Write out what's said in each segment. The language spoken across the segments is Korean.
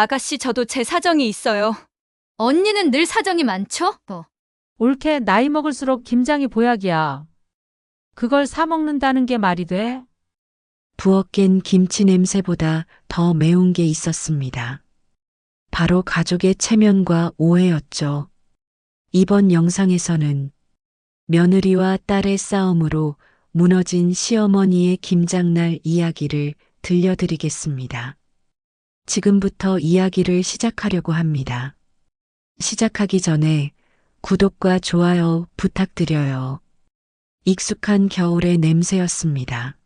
아가씨 저도 제 사정이 있어요. 언니는 늘 사정이 많죠? 어. 옳게 나이 먹을수록 김장이 보약이야. 그걸 사 먹는다는 게 말이 돼? 부엌엔 김치 냄새보다 더 매운 게 있었습니다. 바로 가족의 체면과 오해였죠. 이번 영상에서는 며느리와 딸의 싸움으로 무너진 시어머니의 김장날 이야기를 들려드리겠습니다. 지금부터 이야기를 시작하려고 합니다. 시작하기 전에 구독과 좋아요 부탁드려요. 익숙한 겨울의 냄새였습니다.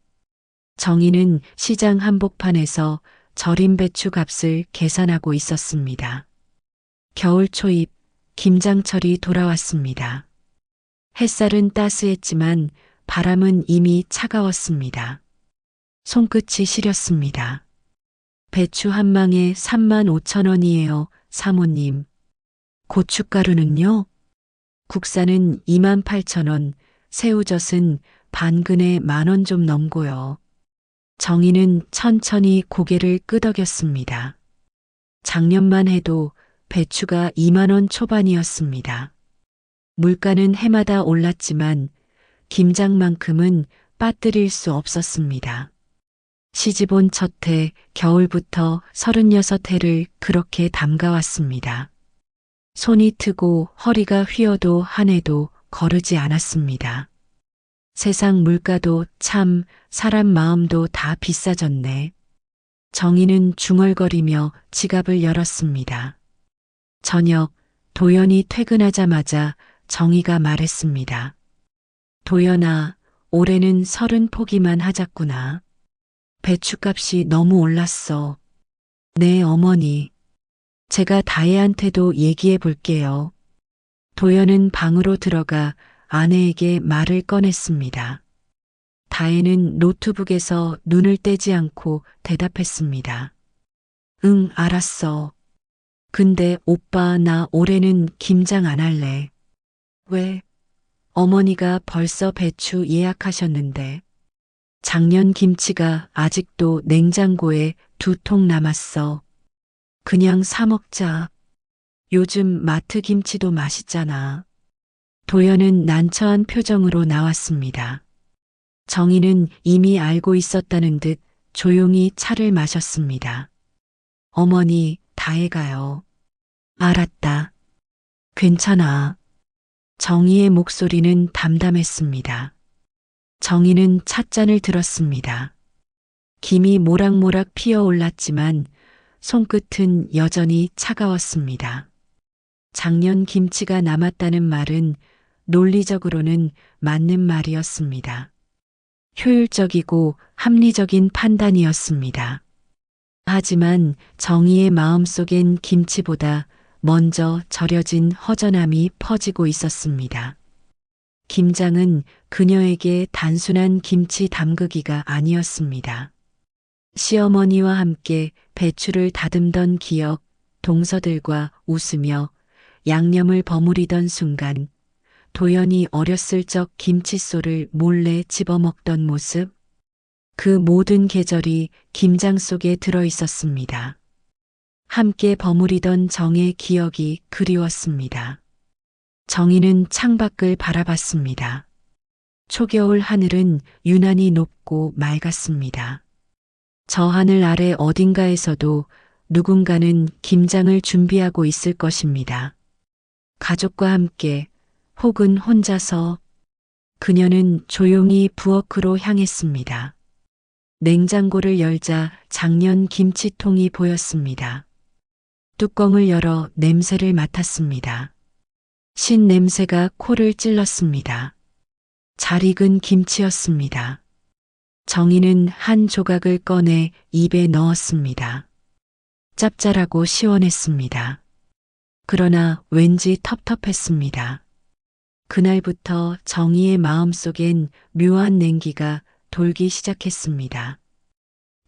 정희는 시장 한복판에서 절임 배추 값을 계산하고 있었습니다. 겨울 초입 김장철이 돌아왔습니다. 햇살은 따스했지만 바람은 이미 차가웠습니다. 손끝이 시렸습니다. 배추 한 망에 3만 5천 원이에요, 사모님. 고춧가루는요? 국산은 2만 8천 원, 새우젓은 반근에 만 원 좀 넘고요. 정희는 천천히 고개를 끄덕였습니다. 작년만 해도 배추가 2만 원 초반이었습니다. 물가는 해마다 올랐지만 김장만큼은 빠뜨릴 수 없었습니다. 시집온 첫해 겨울부터 36해를 그렇게 담가왔습니다. 손이 트고 허리가 휘어도 한 해도 거르지 않았습니다. 세상 물가도 참 사람 마음도 다 비싸졌네. 정희는 중얼거리며 지갑을 열었습니다. 저녁 도연이 퇴근하자마자 정희가 말했습니다. 도연아, 올해는 서른 포기만 하자꾸나. 배추값이 너무 올랐어. 네, 어머니. 제가 다혜한테도 얘기해 볼게요. 도연은 방으로 들어가 아내에게 말을 꺼냈습니다. 다혜는 노트북에서 눈을 떼지 않고 대답했습니다. 응, 알았어. 근데 오빠 나 올해는 김장 안 할래. 왜? 어머니가 벌써 배추 예약하셨는데. 작년 김치가 아직도 냉장고에 두 통 남았어. 그냥 사 먹자. 요즘 마트 김치도 맛있잖아. 도연은 난처한 표정으로 나왔습니다. 정희는 이미 알고 있었다는 듯 조용히 차를 마셨습니다. 어머니, 다 해가요. 알았다. 괜찮아. 정희의 목소리는 담담했습니다. 정희는 찻잔을 들었습니다. 김이 모락모락 피어 올랐지만 손끝은 여전히 차가웠습니다. 작년 김치가 남았다는 말은 논리적으로는 맞는 말이었습니다. 효율적이고 합리적인 판단이었습니다. 하지만 정의의 마음속엔 김치보다 먼저 절여진 허전함이 퍼지고 있었습니다. 김장은 그녀에게 단순한 김치 담그기가 아니었습니다. 시어머니와 함께 배추를 다듬던 기억, 동서들과 웃으며 양념을 버무리던 순간, 도연이 어렸을 적 김칫솔을 몰래 집어먹던 모습, 그 모든 계절이 김장 속에 들어 있었습니다. 함께 버무리던 정의 기억이 그리웠습니다. 정희는 창밖을 바라봤습니다. 초겨울 하늘은 유난히 높고 맑았습니다. 저 하늘 아래 어딘가에서도 누군가는 김장을 준비하고 있을 것입니다. 가족과 함께 혹은 혼자서 그녀는 조용히 부엌으로 향했습니다. 냉장고를 열자 작년 김치통이 보였습니다. 뚜껑을 열어 냄새를 맡았습니다. 신 냄새가 코를 찔렀습니다. 잘 익은 김치였습니다. 정희는 한 조각을 꺼내 입에 넣었습니다. 짭짤하고 시원했습니다. 그러나 왠지 텁텁했습니다. 그날부터 정희의 마음속엔 묘한 냉기가 돌기 시작했습니다.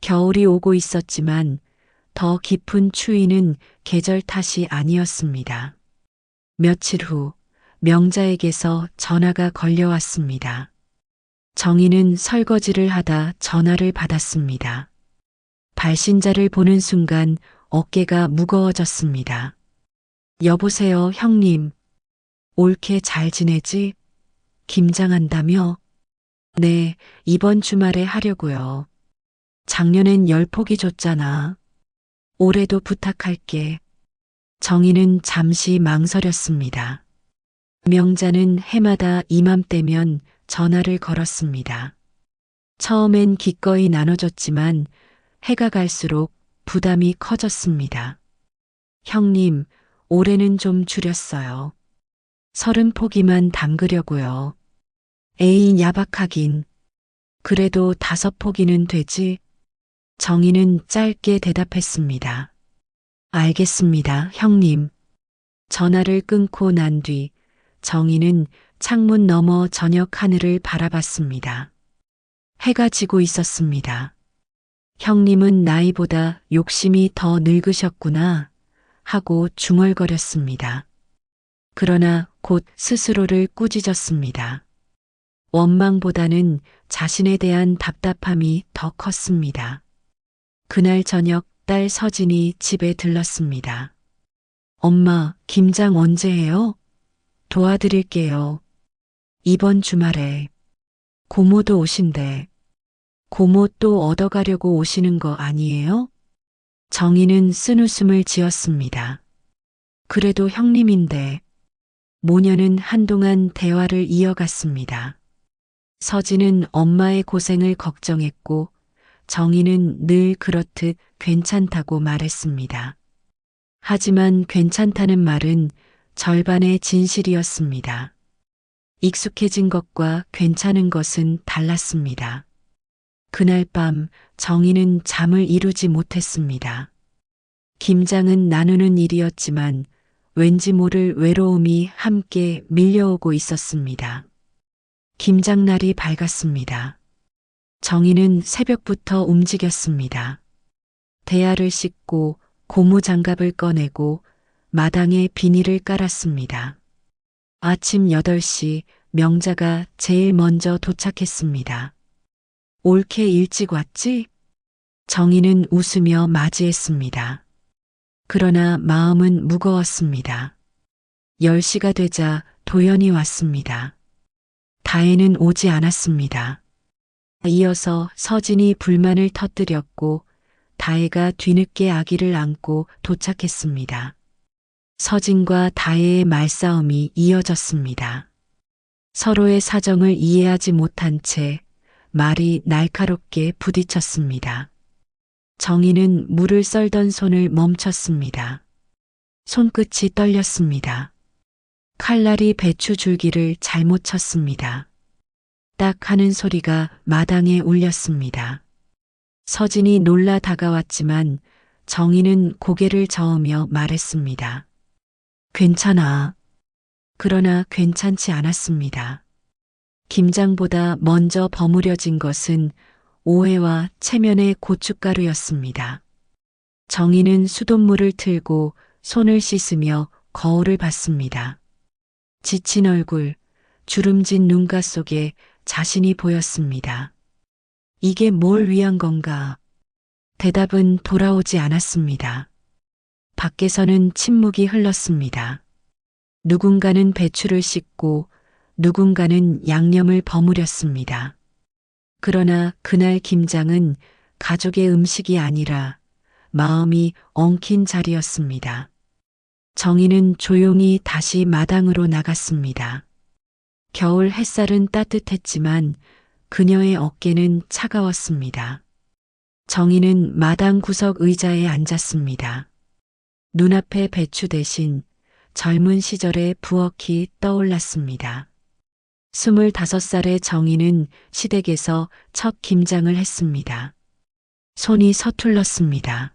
겨울이 오고 있었지만 더 깊은 추위는 계절 탓이 아니었습니다. 며칠 후 명자에게서 전화가 걸려왔습니다. 정희는 설거지를 하다 전화를 받았습니다. 발신자를 보는 순간 어깨가 무거워졌습니다. 여보세요, 형님. 옳게 잘 지내지? 김장한다며? 네, 이번 주말에 하려고요. 작년엔 열 포기 줬잖아. 올해도 부탁할게. 정희는 잠시 망설였습니다. 명자는 해마다 이맘때면 전화를 걸었습니다. 처음엔 기꺼이 나눠줬지만 해가 갈수록 부담이 커졌습니다. 형님, 올해는 좀 줄였어요. 서른 포기만 담그려고요. 에이, 야박하긴. 그래도 다섯 포기는 되지? 정희는 짧게 대답했습니다. 알겠습니다, 형님. 전화를 끊고 난 뒤 정희는 창문 너머 저녁 하늘을 바라봤습니다. 해가 지고 있었습니다. 형님은 나이보다 욕심이 더 늙으셨구나 하고 중얼거렸습니다. 그러나 곧 스스로를 꾸짖었습니다. 원망보다는 자신에 대한 답답함이 더 컸습니다. 그날 저녁 딸 서진이 집에 들렀습니다. 엄마, 김장 언제 해요? 도와드릴게요. 이번 주말에 고모도 오신대. 고모 또 얻어가려고 오시는 거 아니에요? 정희는 쓴 웃음을 지었습니다. 그래도 형님인데 모녀는 한동안 대화를 이어갔습니다. 서진은 엄마의 고생을 걱정했고 정희는 늘 그렇듯 괜찮다고 말했습니다. 하지만 괜찮다는 말은 절반의 진실이었습니다. 익숙해진 것과 괜찮은 것은 달랐습니다. 그날 밤 정희는 잠을 이루지 못했습니다. 김장은 나누는 일이었지만 왠지 모를 외로움이 함께 밀려오고 있었습니다. 김장날이 밝았습니다. 정희는 새벽부터 움직였습니다. 대야를 씻고 고무 장갑을 꺼내고 마당에 비닐을 깔았습니다. 아침 8시 명자가 제일 먼저 도착했습니다. 옳게 일찍 왔지? 정희는 웃으며 맞이했습니다. 그러나 마음은 무거웠습니다. 10시가 되자 도연이 왔습니다. 다혜는 오지 않았습니다. 이어서 서진이 불만을 터뜨렸고 다혜가 뒤늦게 아기를 안고 도착했습니다. 서진과 다혜의 말싸움이 이어졌습니다. 서로의 사정을 이해하지 못한 채 말이 날카롭게 부딪혔습니다. 정희는 물을 썰던 손을 멈췄습니다. 손끝이 떨렸습니다. 칼날이 배추 줄기를 잘못 쳤습니다. 딱 하는 소리가 마당에 울렸습니다. 서진이 놀라 다가왔지만 정희는 고개를 저으며 말했습니다. 괜찮아. 그러나 괜찮지 않았습니다. 김장보다 먼저 버무려진 것은 오해와 체면의 고춧가루였습니다. 정희는 수돗물을 틀고 손을 씻으며 거울을 봤습니다. 지친 얼굴, 주름진 눈가 속에 자신이 보였습니다. 이게 뭘 위한 건가? 대답은 돌아오지 않았습니다. 밖에서는 침묵이 흘렀습니다. 누군가는 배추를 씻고 누군가는 양념을 버무렸습니다. 그러나 그날 김장은 가족의 음식이 아니라 마음이 엉킨 자리였습니다. 정희는 조용히 다시 마당으로 나갔습니다. 겨울 햇살은 따뜻했지만 그녀의 어깨는 차가웠습니다. 정희는 마당 구석 의자에 앉았습니다. 눈앞에 배추 대신 젊은 시절의 부엌이 떠올랐습니다. 25살의 정희는 시댁에서 첫 김장을 했습니다. 손이 서툴렀습니다.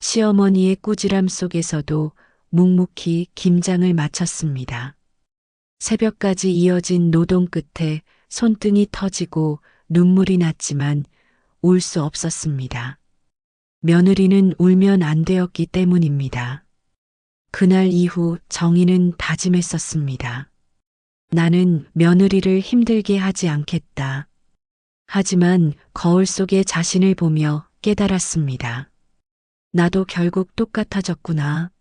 시어머니의 꾸지람 속에서도 묵묵히 김장을 마쳤습니다. 새벽까지 이어진 노동 끝에 손등이 터지고 눈물이 났지만 울 수 없었습니다. 며느리는 울면 안 되었기 때문입니다. 그날 이후 정희는 다짐했었습니다. 나는 며느리를 힘들게 하지 않겠다. 하지만 거울 속에 자신을 보며 깨달았습니다. 나도 결국 똑같아졌구나.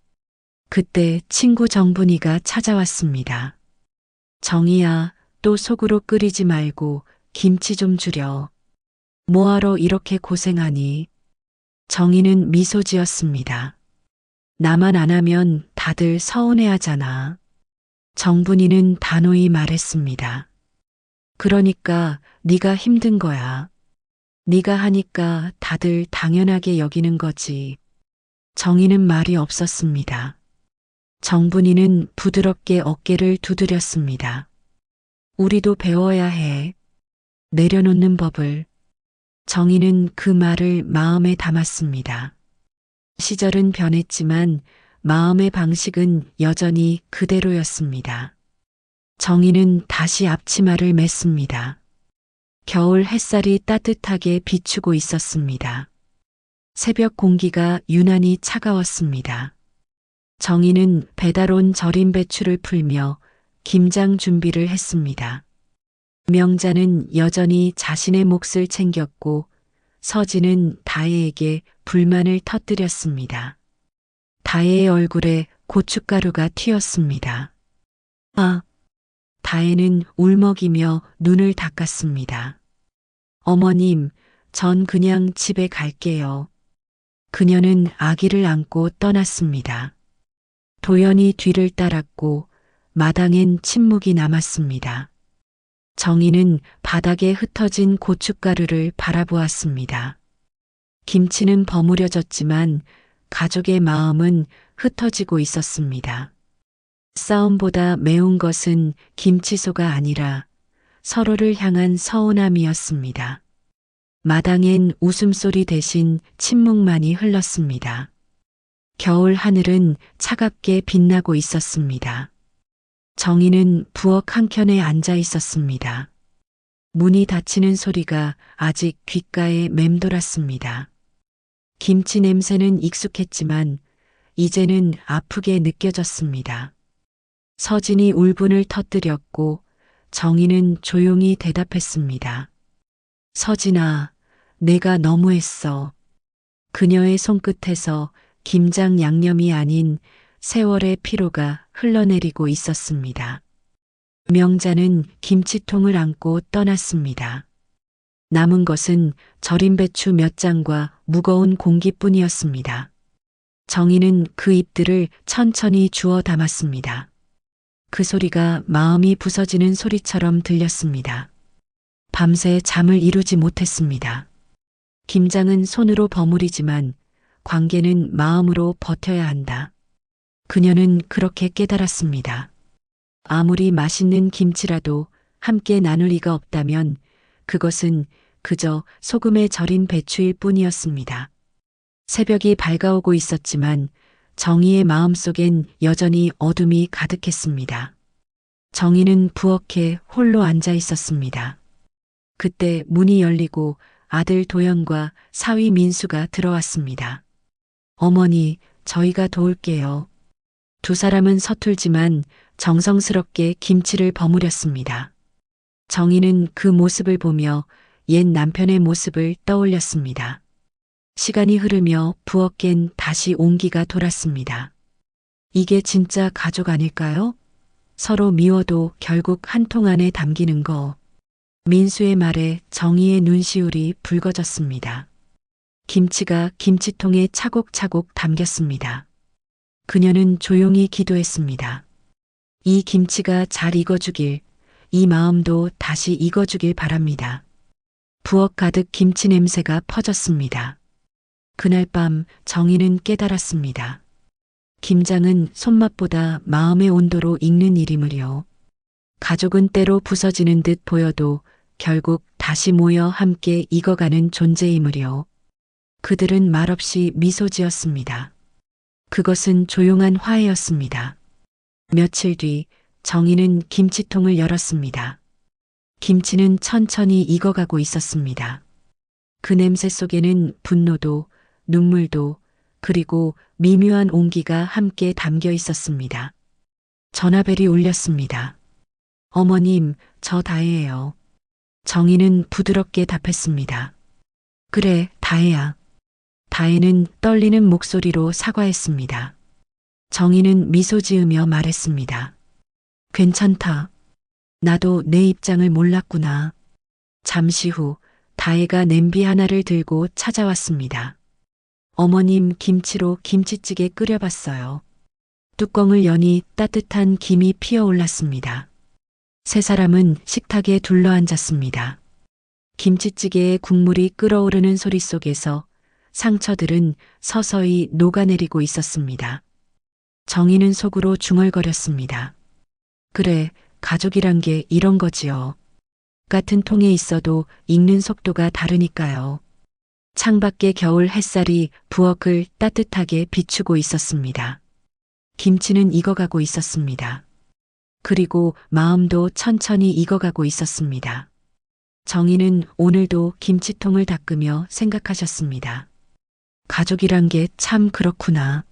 그때 친구 정분이가 찾아왔습니다. 정이야, 또 속으로 끓이지 말고 김치 좀 줄여. 뭐하러 이렇게 고생하니? 정이는 미소 지었습니다. 나만 안 하면 다들 서운해 하잖아. 정분이는 단호히 말했습니다. 그러니까 네가 힘든 거야. 네가 하니까 다들 당연하게 여기는 거지. 정이는 말이 없었습니다. 정분이는 부드럽게 어깨를 두드렸습니다. 우리도 배워야 해. 내려놓는 법을. 정이는 그 말을 마음에 담았습니다. 시절은 변했지만 마음의 방식은 여전히 그대로였습니다. 정이는 다시 앞치마를 맸습니다. 겨울 햇살이 따뜻하게 비추고 있었습니다. 새벽 공기가 유난히 차가웠습니다. 정희는 배달 온 절임 배추를 풀며 김장 준비를 했습니다. 명자는 여전히 자신의 몫을 챙겼고 서진은 다혜에게 불만을 터뜨렸습니다. 다혜의 얼굴에 고춧가루가 튀었습니다. 아, 다혜는 울먹이며 눈을 닦았습니다. 어머님, 전 그냥 집에 갈게요. 그녀는 아기를 안고 떠났습니다. 도연이 뒤를 따랐고 마당엔 침묵이 남았습니다. 정희는 바닥에 흩어진 고춧가루를 바라보았습니다. 김치는 버무려졌지만 가족의 마음은 흩어지고 있었습니다. 싸움보다 매운 것은 김치소가 아니라 서로를 향한 서운함이었습니다. 마당엔 웃음소리 대신 침묵만이 흘렀습니다. 겨울 하늘은 차갑게 빛나고 있었습니다. 정희는 부엌 한켠에 앉아 있었습니다. 문이 닫히는 소리가 아직 귓가에 맴돌았습니다. 김치 냄새는 익숙했지만 이제는 아프게 느껴졌습니다. 서진이 울분을 터뜨렸고 정희는 조용히 대답했습니다. 서진아, 내가 너무했어. 그녀의 손끝에서 김장 양념이 아닌 세월의 피로가 흘러내리고 있었습니다. 명자는 김치통을 안고 떠났습니다. 남은 것은 절임 배추 몇 장과 무거운 공기뿐이었습니다. 정희는 그 잎들을 천천히 주워 담았습니다. 그 소리가 마음이 부서지는 소리처럼 들렸습니다. 밤새 잠을 이루지 못했습니다. 김장은 손으로 버무리지만 관계는 마음으로 버텨야 한다. 그녀는 그렇게 깨달았습니다. 아무리 맛있는 김치라도 함께 나눌 리가 없다면 그것은 그저 소금에 절인 배추일 뿐이었습니다. 새벽이 밝아오고 있었지만 정희의 마음속엔 여전히 어둠이 가득했습니다. 정희는 부엌에 홀로 앉아 있었습니다. 그때 문이 열리고 아들 도연과 사위 민수가 들어왔습니다. 어머니, 저희가 도울게요. 두 사람은 서툴지만 정성스럽게 김치를 버무렸습니다. 정희는 그 모습을 보며 옛 남편의 모습을 떠올렸습니다. 시간이 흐르며 부엌엔 다시 온기가 돌았습니다. 이게 진짜 가족 아닐까요? 서로 미워도 결국 한 통 안에 담기는 거. 민수의 말에 정희의 눈시울이 붉어졌습니다. 김치가 김치통에 차곡차곡 담겼습니다. 그녀는 조용히 기도했습니다. 이 김치가 잘 익어주길, 이 마음도 다시 익어주길 바랍니다. 부엌 가득 김치 냄새가 퍼졌습니다. 그날 밤 정희는 깨달았습니다. 김장은 손맛보다 마음의 온도로 익는 일이므려. 가족은 때로 부서지는 듯 보여도 결국 다시 모여 함께 익어가는 존재이므려. 그들은 말없이 미소 지었습니다. 그것은 조용한 화해였습니다. 며칠 뒤 정희는 김치통을 열었습니다. 김치는 천천히 익어가고 있었습니다. 그 냄새 속에는 분노도 눈물도 그리고 미묘한 온기가 함께 담겨 있었습니다. 전화벨이 울렸습니다. 어머님, 저 다혜예요. 정희는 부드럽게 답했습니다. 그래, 다혜야. 다혜는 떨리는 목소리로 사과했습니다. 정희는 미소 지으며 말했습니다. 괜찮다. 나도 내 입장을 몰랐구나. 잠시 후 다혜가 냄비 하나를 들고 찾아왔습니다. 어머님 김치로 김치찌개 끓여봤어요. 뚜껑을 여니 따뜻한 김이 피어올랐습니다. 세 사람은 식탁에 둘러앉았습니다. 김치찌개의 국물이 끓어오르는 소리 속에서 상처들은 서서히 녹아내리고 있었습니다. 정희는 속으로 중얼거렸습니다. 그래, 가족이란 게 이런 거지요. 같은 통에 있어도 익는 속도가 다르니까요. 창밖에 겨울 햇살이 부엌을 따뜻하게 비추고 있었습니다. 김치는 익어가고 있었습니다. 그리고 마음도 천천히 익어가고 있었습니다. 정희는 오늘도 김치통을 닦으며 생각하셨습니다. 가족이란 게 참 그렇구나.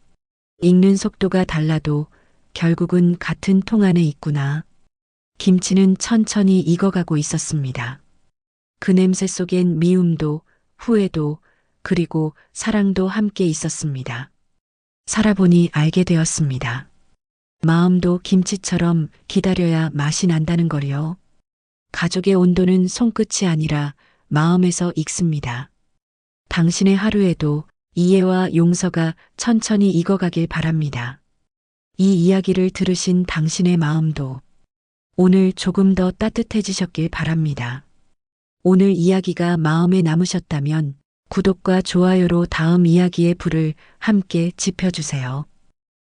익는 속도가 달라도 결국은 같은 통 안에 있구나. 김치는 천천히 익어가고 있었습니다. 그 냄새 속엔 미움도 후회도 그리고 사랑도 함께 있었습니다. 살아보니 알게 되었습니다. 마음도 김치처럼 기다려야 맛이 난다는 걸요. 가족의 온도는 손끝이 아니라 마음에서 익습니다. 당신의 하루에도 이해와 용서가 천천히 익어가길 바랍니다. 이 이야기를 들으신 당신의 마음도 오늘 조금 더 따뜻해지셨길 바랍니다. 오늘 이야기가 마음에 남으셨다면 구독과 좋아요로 다음 이야기의 불을 함께 지펴주세요.